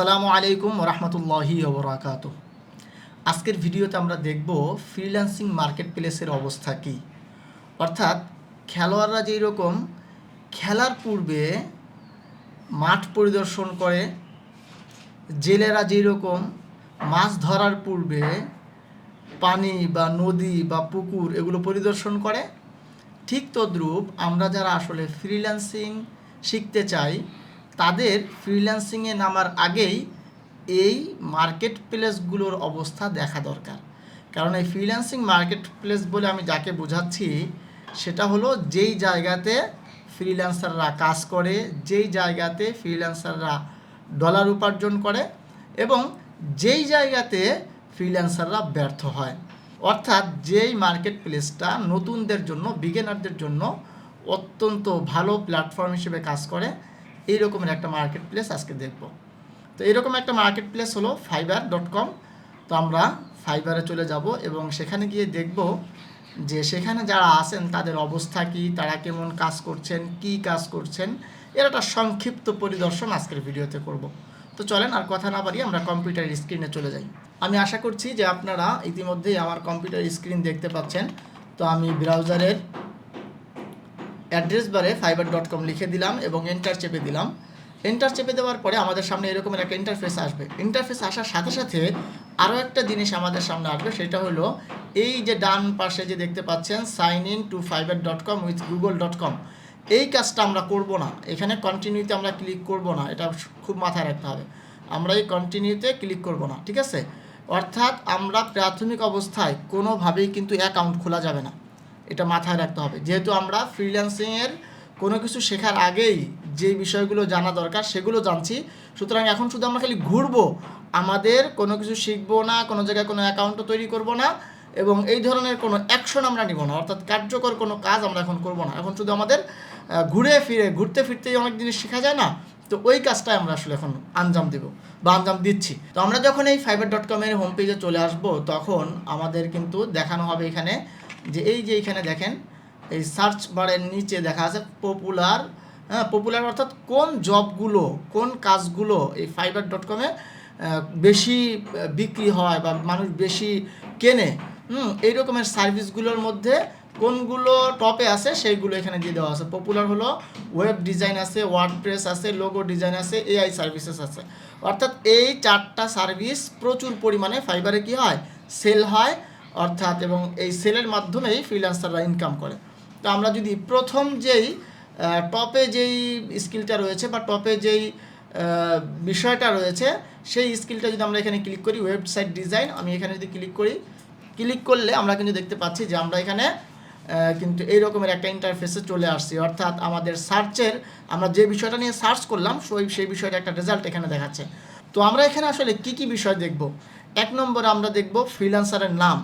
আসসালামু আলাইকুম রহমতুল্লাহি ওবরাকাত আজকের ভিডিওতে আমরা দেখব ফ্রিল্যান্সিং মার্কেট প্লেসের অবস্থা কী। অর্থাৎ খেলোয়াড়রা যেই রকম খেলার পূর্বে মাঠ পরিদর্শন করে, জেলেরা যেই রকম মাছ ধরার পূর্বে পানি বা নদী বা পুকুর এগুলো পরিদর্শন করে, ঠিক তদ্রূপ আমরা যারা আসলে ফ্রিল্যান্সিং শিখতে চাই তাদের ফ্রিল্যান্সিংয়ে নামার আগেই এই মার্কেট প্লেসগুলোর অবস্থা দেখা দরকার। কারণ এই ফ্রিল্যান্সিং মার্কেট প্লেস বলে আমি যাকে বোঝাচ্ছি, সেটা হলো যেই জায়গাতে ফ্রিল্যান্সাররা কাজ করে, যেই জায়গাতে ফ্রিল্যান্সাররা ডলার উপার্জন করে এবং যেই জায়গাতে ফ্রিল্যান্সাররা ব্যর্থ হয়। অর্থাৎ যেই মার্কেট প্লেসটা নতুনদের জন্য বিগিনারদের জন্য অত্যন্ত ভালো প্ল্যাটফর্ম হিসেবে কাজ করে এই রকমের একটা মার্কেট প্লেস আজকে দেখব। তো এরকম একটা মার্কেট প্লেস হলো ফাইবার ডট কম তো আমরা ফাইবারে চলে যাব এবং সেখানে গিয়ে দেখব যে সেখানে যারা আছেন, তাদের অবস্থা কি, তারা কেমন কাজ করছেন, কি কাজ করছেন, এর একটা সংক্ষিপ্ত পরিদর্শন আজকের ভিডিওতে করব। তো চলেন আর কথা না বাড়িয়ে আমরা কম্পিউটার স্ক্রিনে চলে যাই। আমি আশা করছি যে আপনারা ইতিমধ্যেই আমার কম্পিউটার স্ক্রিন দেখতে পাচ্ছেন। তো আমি ব্রাউজারের অ্যাড্রেস বারে ফাইবার ডট কম লিখে দিলাম এবং এন্টার চেপে দিলাম। এন্টার চেপে দেওয়ার পরে আমাদের সামনে এরকমের একটা ইন্টারফেস আসবে। ইন্টারফেস আসার সাথে সাথে আরও একটা জিনিস আমাদের সামনে আসবে, সেটা হলো এই যে ডান পাশে যে দেখতে পাচ্ছেন sign in to Fiverr dot com with Google dot com এই কাজটা আমরা করব না। এখানে কন্টিনিউতে আমরা ক্লিক করব না। এটা খুব মাথায় রাখতে হবে। আমরা এই কন্টিনিউতে ক্লিক করব না, ঠিক আছে? অর্থাৎ আমরা প্রাথমিক অবস্থায় কোনোভাবেই কিন্তু অ্যাকাউন্ট খোলা যাবে না। এটা মাথায় রাখতে হবে। যেহেতু আমরা ফ্রিল্যান্সিংয়ের কোনো কিছু শেখার আগেই যে বিষয়গুলো জানা দরকার সেগুলো জানছি, সুতরাং এখন শুধু আমরা খালি ঘুরবো, আমাদের কোনো কিছু শিখব না, কোনো জায়গায় কোনো অ্যাকাউন্টও তৈরি করব না এবং এই ধরনের কোনো অ্যাকশন আমরা নিব না, অর্থাৎ কার্যকর কোনো কাজ আমরা এখন করব না। এখন শুধু আমাদের ঘুরে ফিরে, ঘুরতে ফিরতেই অনেক জিনিস শেখা যায় না, তো ওই কাজটাই আমরা আসলে এখন আঞ্জাম দেব বা আঞ্জাম দিচ্ছি। তো আমরা যখন এই ফাইবার ডট কমের হোম পেজে চলে আসব, তখন আমাদের কিন্তু দেখানো হবে এখানে যে এই যে এইখানে দেখেন, এই সার্চ বারের নিচে দেখা আছে পপুলার হ্যাঁ পপুলার অর্থাৎ কোন জবগুলো কোন কাজগুলো এই ফাইবার ডট কমে বেশি বিক্রি হয় বা মানুষ বেশি কেনে, হুম, এই রকমের সার্ভিসগুলোর মধ্যে কোনগুলো টপে আছে সেইগুলো এখানে দিয়ে দেওয়া আছে। পপুলার হলো ওয়েব ডিজাইন আছে ওয়ার্ডপ্রেস আছে লোগো ডিজাইন আছে এআই সার্ভিসেস আছে। অর্থাৎ এই চারটা সার্ভিস প্রচুর পরিমাণে ফাইবারে কি হয়? সেল হয়। অর্থাৎ এবং এই সেলের মাধ্যমেই ফ্রিল্যান্সাররা ইনকাম করে। তো আমরা যদি প্রথম যেই টপে যেই স্কিলটা রয়েছে বা টপে যেই বিষয়টা রয়েছে, সেই স্কিলটা যদি আমরা এখানে ক্লিক করি ওয়েবসাইট ডিজাইন আমি এখানে যদি ক্লিক করি ক্লিক করলে আমরা কিন্তু দেখতে পাচ্ছি যে আমরা এখানে কিন্তু এই রকমের একটা ইন্টারফেসে চলে আসছি। অর্থাৎ আমাদের সার্চের আমরা যে বিষয়টা নিয়ে সার্চ করলাম, সেই সেই বিষয়টা একটা রেজাল্ট এখানে দেখাচ্ছে। তো আমরা এখানে আসলে কি কি বিষয় দেখব? এক নম্বরে আমরা দেখব ফ্রিল্যান্সারের নাম।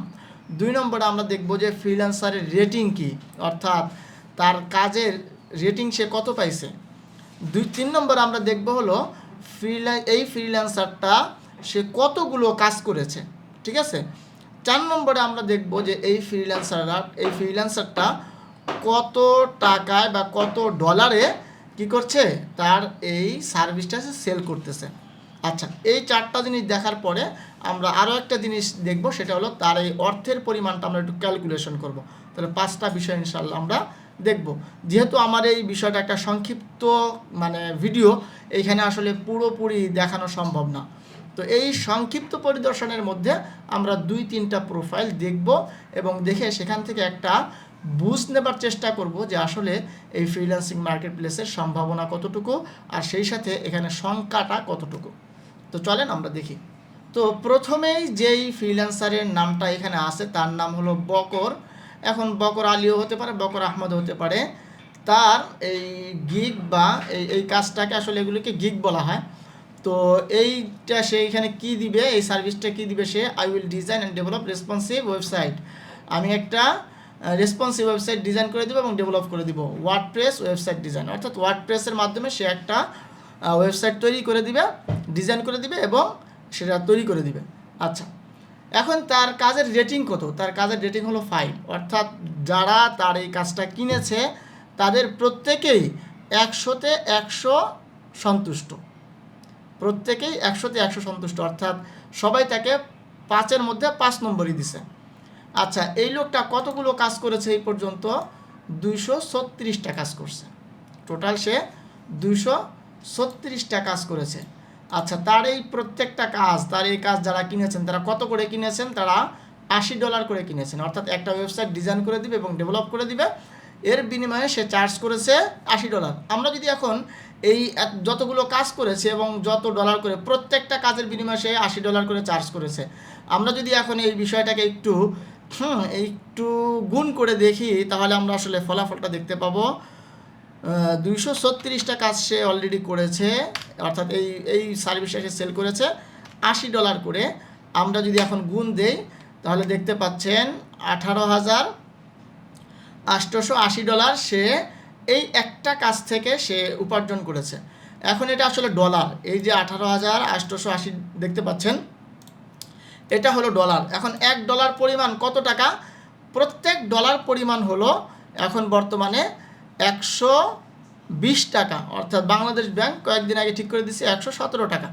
দুই নম্বরে আমরা দেখব যে ফ্রিল্যান্সারের রেটিং কি, অর্থাৎ তার কাজের রেটিং সে কত পাইছে। দুই, তিন নম্বর আমরা দেখব হলো ফ্রিল্যা এই ফ্রিল্যান্সারটা সে কতগুলো কাজ করেছে, ঠিক আছে? চার নম্বরে আমরা দেখব যে এই ফ্রিল্যান্সাররা এই ফ্রিল্যান্সারটা কত টাকায় বা কত ডলারে কি করছে? তার এই সার্ভিসটা সে সেল করতেছে। আচ্ছা এই চারটা জিনিস দেখার পরে আমরা আরও একটা জিনিস দেখব, সেটা হলো তার এই অর্থের পরিমাণটা আমরা একটু ক্যালকুলেশন করব। তাহলে পাঁচটা বিষয় ইনশাল্লাহ আমরা দেখব। যেহেতু আমার এই বিষয়টা একটা সংক্ষিপ্ত মানে ভিডিও এইখানে আসলে পুরোপুরি দেখানো সম্ভব না। তো এই সংক্ষিপ্ত পরিদর্শনের মধ্যে আমরা দুই, তিনটা প্রোফাইল দেখব এবং দেখে সেখান থেকে একটা বুঝ নেবার চেষ্টা করব যে আসলে এই ফ্রিল্যান্সিং মার্কেট প্লেসের সম্ভাবনা কতটুকু আর সেই সাথে এখানে সংখ্যাটা কতটুকু। তো চলেন আমরা দেখি। তো প্রথমেই যেই ফ্রিল্যান্সারের নামটা এখানে আছে, তার নাম হলো বকর। এখন বকর আলীও হতে পারে, বকর আহমদ হতে পারে। তার এই গিগ বা এই এই কাজটাকে আসলে এগুলোকে গিগ বলা হয়। তো এইটা সে এখানে কি দিবে, এই সার্ভিসটা কি দিবে সে? I will design and develop responsive website আমি একটা রেসপন্সিভ ওয়েবসাইট ডিজাইন করে দেবো এবং ডেভেলপ করে দিব। ওয়ার্ডপ্রেস ওয়েবসাইট ডিজাইন অর্থাৎ ওয়ার্ড প্রেসের মাধ্যমে সে একটা ওয়েবসাইট তৈরি করে দিবে ডিজাইন করে দিবে এবং সেটা তৈরি করে দিবে। আচ্ছা এখন তার কাজের রেটিং কত? তার কাজের রেটিং হলো ফাইভ অর্থাৎ যারা তার এই কাজটা কিনেছে, তাদের প্রত্যেকেই একশোতে একশো সন্তুষ্ট। প্রত্যেকেই একশোতে একশো সন্তুষ্ট। অর্থাৎ সবাই তাকে পাঁচের মধ্যে পাঁচ নম্বরই দিছে। আচ্ছা এই লোকটা কতগুলো কাজ করেছে এই পর্যন্ত? দুইশো ছত্রিশটা কাজ করছে। টোটাল সে দুইশো ছত্রিশটা কাজ করেছে। আচ্ছা তার এই প্রত্যেকটা কাজ, তার এই কাজ যারা কিনেছেন, তারা কত করে কিনেছেন? তারা আশি ডলার করে কিনেছেন। অর্থাৎ একটা ওয়েবসাইট ডিজাইন করে দিবে এবং ডেভেলপ করে দিবে। এর বিনিময়ে সে চার্জ করেছে আশি ডলার। আমরা যদি এখন এই যতগুলো কাজ করেছে এবং যত ডলার করে প্রত্যেকটা কাজের বিনিময়ে সে আশি ডলার করে চার্জ করেছে। আমরা যদি এখন এই বিষয়টাকে একটু, হুম, একটু গুণ করে দেখি, তাহলে আমরা আসলে ফলাফলটা দেখতে পাবো। দুইশো ছত্রিশটা কাজ সে অলরেডি করেছে, অর্থাৎ এই এই সার্ভিসটা সে সেল করেছে, আশি ডলার করে। আমরা যদি এখন গুণ দেই, তাহলে দেখতে পাচ্ছেন আঠারো হাজার আটশোশো আশি ডলার সে এই একটা কাজ থেকে সে উপার্জন করেছে। এখন এটা আসলে ডলার এই যে আঠারো হাজার আটশোশো আশি, দেখতে পাচ্ছেন? এটা হলো ডলার এখন এক ডলার পরিমাণ কত টাকা? প্রত্যেক ডলার পরিমাণ হলো এখন বর্তমানে একশো বিশ টাকা। অর্থাৎ বাংলাদেশ ব্যাংক কয়েকদিন আগে ঠিক করে দিচ্ছে একশো সতেরো টাকা।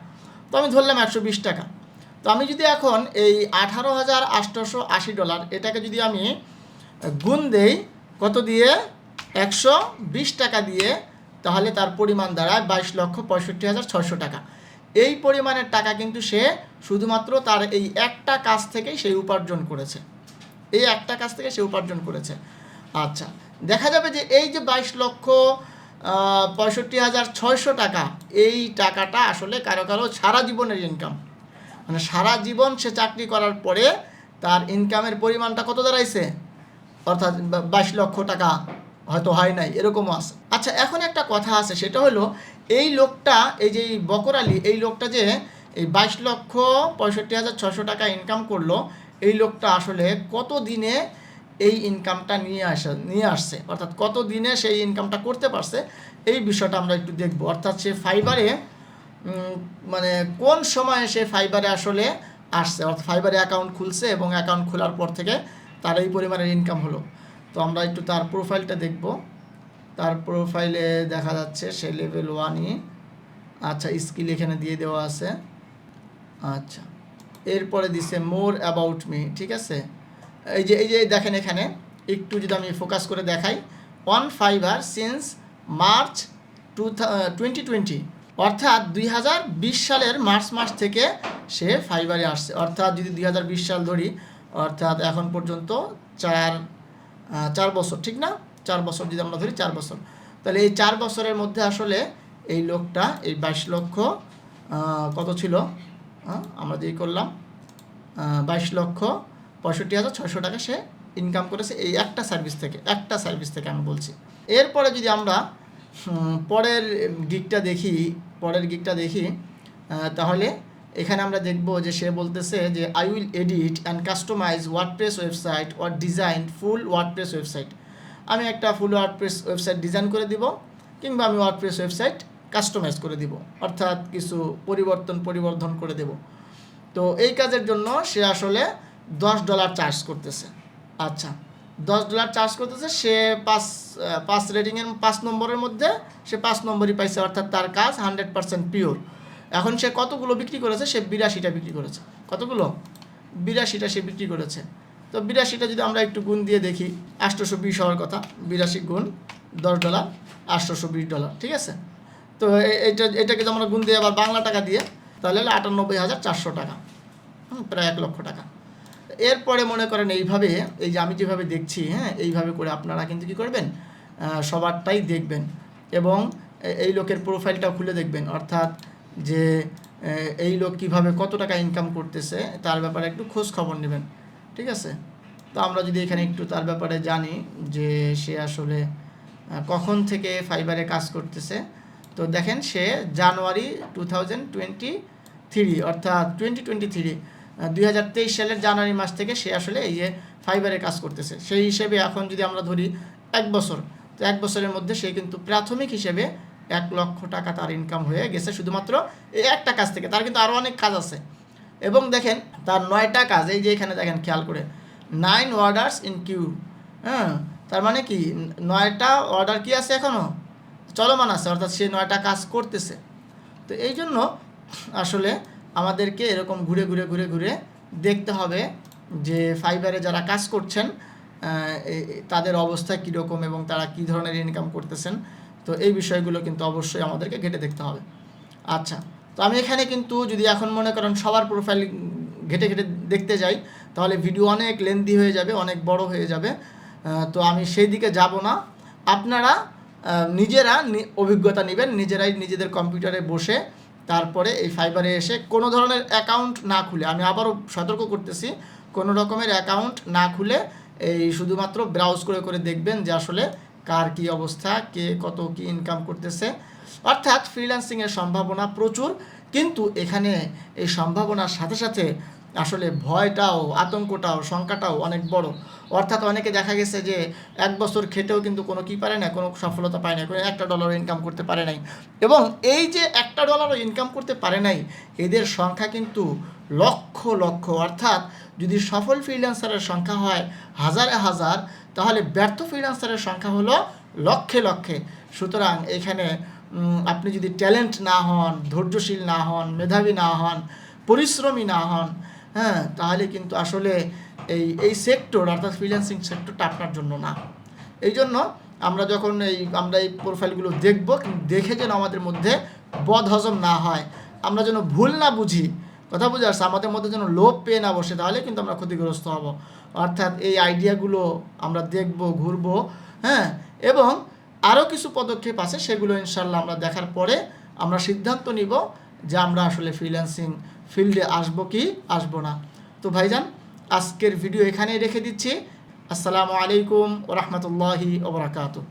তো আমি ধরলাম একশো বিশ টাকা। তো আমি যদি এখন এই আঠারো হাজার আটশোশো আশি ডলার এটাকে যদি আমি গুণ দেই, কত দিয়ে? একশো বিশ টাকা দিয়ে, তাহলে তার পরিমাণ দাঁড়ায় বাইশ লক্ষ পঁয়ষট্টি হাজার ছশো টাকা। এই পরিমাণের টাকা কিন্তু সে শুধুমাত্র তার এই একটা কাজ থেকেই সে উপার্জন করেছে। এই একটা কাজ থেকে সে উপার্জন করেছে। আচ্ছা দেখা যাবে যে এই যে বাইশ লক্ষ পঁয়ষট্টি হাজার ছয়শো টাকা, এই টাকাটা আসলে কারও কারও সারা জীবনের ইনকাম মানে সারা জীবন সে চাকরি করার পরে তার ইনকামের পরিমাণটা কত দাঁড়াইছে? অর্থাৎ বাইশ লক্ষ টাকা হয়তো হয় নাই, এরকমও আছে। আচ্ছা এখন একটা কথা আছে, সেটা হলো এই লোকটা, এই যে বকর আলী, এই লোকটা যে এই বাইশ লক্ষ পঁয়ষট্টি হাজার ছশো টাকা ইনকাম করল, এই লোকটা আসলে কত দিনে এই ইনকামটা নিয়ে আসা, নিয়ে আসছে। অর্থাৎ কত দিনে সেই ইনকামটা করতে পারছে, এই বিষয়টা আমরা একটু দেখব। অর্থাৎ সে ফাইবারে মানে কোন সময়ে সে ফাইবারে আসলে আসছে? অর্থাৎ ফাইবারে অ্যাকাউন্ট খুলছে এবং অ্যাকাউন্ট খোলার পর থেকে তার এই পরিমাণের ইনকাম হলো। তো আমরা একটু তার প্রোফাইলটা দেখব। তার প্রোফাইলে দেখা যাচ্ছে সে লেভেল ওয়ানই আচ্ছা স্কিল এখানে দিয়ে দেওয়া আছে। আচ্ছা এরপরে দিছে মোর অ্যাবাউট মি ঠিক আছে? এই যে এই যে দেখেন এখানে, একটু যদি আমি ফোকাস করে দেখাই on Fiverr since March to twenty twenty অর্থাৎ দুই হাজার বিশ সালের মার্চ মাস থেকে সে ফাইবারে আসছে। অর্থাৎ যদি দুই হাজার বিশ সাল ধরি, অর্থাৎ এখন পর্যন্ত চার চার বছর, ঠিক না? চার বছর যদি আমরা ধরি, চার বছর। তাহলে এই চার বছরের মধ্যে আসলে এই লোকটা, এই বাইশ লক্ষ কত ছিল? আমরা যেই করলাম বাইশ লক্ষ পঁয়ষট্টি হাজার ছয়শো টাকা সে ইনকাম করেছে এই একটা সার্ভিস থেকে, একটা সার্ভিস থেকে আমি বলছি। এরপরে যদি আমরা পরের গিকটা দেখি, পরের গিকটা দেখি তাহলে এখানে আমরা দেখব যে সে বলতেছে যে I will edit and customize WordPress website or design full WordPress website আমি একটা ফুল ওয়ার্ডপ্রেস ওয়েবসাইট ডিজাইন করে দিব, কিংবা আমি ওয়ার্ডপ্রেস ওয়েবসাইট কাস্টমাইজ করে দিব, অর্থাৎ কিছু পরিবর্তন পরিবর্ধন করে দেব। তো এই কাজের জন্য সে আসলে দশ ডলার চার্জ করতেছে। আচ্ছা দশ ডলার চার্জ করতেছে, সে পাঁচ পাঁচ রেটিংয়ের পাঁচ নম্বরের মধ্যে সে পাঁচ নম্বরই পাইছে, অর্থাৎ তার কাজ হান্ড্রেড পার্সেন্ট পিওর এখন সে কতগুলো বিক্রি করেছে? সে বিরাশিটা বিক্রি করেছে। কতগুলো? বিরাশিটা সে বিক্রি করেছে। তো বিরাশিটা যদি আমরা একটু গুণ দিয়ে দেখি আটশোশো বিশ হওয়ার কথা, বিরাশি গুণ দশ ডলার আটশোশো বিশ ডলার, ঠিক আছে? তো এটা এটাকে যদি আমরা গুণ দিয়ে আবার বাংলা টাকা দিয়ে, তাহলে হলো আটানব্বই হাজার চারশো টাকা প্রায় এক লক্ষ টাকা। এরপরে মনে করেন এইভাবে, এই যে আমি যেভাবে দেখছি হ্যাঁ এইভাবে করে আপনারা কিন্তু কী করবেন? সবারটাই দেখবেন এবং এই লোকের প্রোফাইলটাও খুলে দেখবেন। অর্থাৎ যে এই লোক কীভাবে কত টাকা ইনকাম করতেছে, তার ব্যাপারে একটু খোঁজ খবর নেবেন। ঠিক আছে? তো আমরা যদি এখানে একটু তার ব্যাপারে জানি যে, সে আসলে কখন থেকে ফাইবারে কাজ করতেছে। তো দেখেন সে January two thousand twenty three অর্থাৎ টোয়েন্টি টোয়েন্টি থ্রি দুই হাজার তেইশ সালের জানুয়ারি মাস থেকে সে আসলে এই যে ফাইবারে কাজ করতেছে। সেই হিসেবে এখন যদি আমরা ধরি এক বছর, তো এক বছরের মধ্যে সে কিন্তু প্রাথমিক হিসেবে এক লক্ষ টাকা তার ইনকাম হয়ে গেছে শুধুমাত্র এই একটা কাজ থেকে। তার কিন্তু আরও অনেক কাজ আছে। এবং দেখেন, তার নয়টা কাজ, এই যে এখানে দেখেন খেয়াল করে নাইন অর্ডার্স ইন কিউ হ্যাঁ? তার মানে কি, নয়টা অর্ডার কি আছে এখনও চলমান আছে, অর্থাৎ সে নয়টা কাজ করতেছে। তো এই জন্য আসলে আমাদেরকে এরকম ঘুরে ঘুরে ঘুরে ঘুরে দেখতে হবে যে ফাইবারে যারা কাজ করছেন তাদের অবস্থা কীরকম এবং তারা কী ধরনের ইনকাম করতেছেন? তো এই বিষয়গুলো কিন্তু অবশ্যই আমাদেরকে ঘেটে দেখতে হবে। আচ্ছা তো আমি এখানে কিন্তু যদি এখন মনে করেন সবার প্রোফাইল ঘেটে ঘেটে দেখতে যাই, তাহলে ভিডিও অনেক লেন্দি হয়ে যাবে, অনেক বড় হয়ে যাবে। তো আমি সেই দিকে যাব না। আপনারা নিজেরা অভিজ্ঞতা নেবেন, নিজেরাই নিজেদের কম্পিউটারে বসে তারপরে এই ফাইবারে এসে কোনো ধরনের অ্যাকাউন্ট না খুলে, আমি আবারও সতর্ক করতেছি, কোনো রকমের অ্যাকাউন্ট না খুলে এই শুধুমাত্র ব্রাউজ করে করে দেখবেন যে আসলে কার কি অবস্থা, কে কত কি ইনকাম করতেছে। অর্থাৎ ফ্রিল্যান্সিংয়ের সম্ভাবনা প্রচুর, কিন্তু এখানে এই সম্ভাবনার সাথে সাথে আসলে ভয়টাও, আতঙ্কটাও, শঙ্কাটাও অনেক বড়। অর্থাৎ অনেকে দেখা গেছে যে, এক বছর খেটেও কিন্তু কোনো কি পারে না, কোনো সফলতা পায় না, কোনো একটা ডলার ইনকাম করতে পারে নাই। এবং এই যে একটা ডলারও ইনকাম করতে পারে নাই, এদের সংখ্যা কিন্তু লক্ষ লক্ষ। অর্থাৎ যদি সফল ফ্রিল্যান্সারের সংখ্যা হয় হাজারে, হাজার, তাহলে ব্যর্থ ফ্রিল্যান্সারের সংখ্যা হলো লক্ষে লক্ষে। সুতরাং এখানে আপনি যদি ট্যালেন্ট না হন, ধৈর্যশীল না হন, মেধাবী না হন, পরিশ্রমী না হন হ্যাঁ তাহলে কিন্তু আসলে এই এই সেক্টর অর্থাৎ ফ্রিল্যান্সিং সেক্টরটা আপনার জন্য না। এই জন্য আমরা যখন এই, আমরা এই প্রোফাইলগুলো দেখব দেখে যেন আমাদের মধ্যে বদ হজম না হয়। আমরা যেন ভুল না বুঝি, কথা বুঝে আসছে? আমাদের মধ্যে যেন লোভ পেয়ে না বসে, তাহলে কিন্তু আমরা ক্ষতিগ্রস্ত হব। অর্থাৎ এই আইডিয়াগুলো আমরা দেখব, ঘুরব হ্যাঁ এবং আরও কিছু পদক্ষেপ আছে, সেগুলো ইনশাল্লাহ আমরা দেখার পরে আমরা সিদ্ধান্ত নিব যে আমরা আসলে ফ্রিল্যান্সিং ফিল্ডে আসব কি? আসব না। তো ভাইজান, আজকের ভিডিও এখানেই রেখে দিচ্ছি। আসসালামু আলাইকুম ওরহমতুল্লাহি রহমতুল্লাহি ওবরাকাতু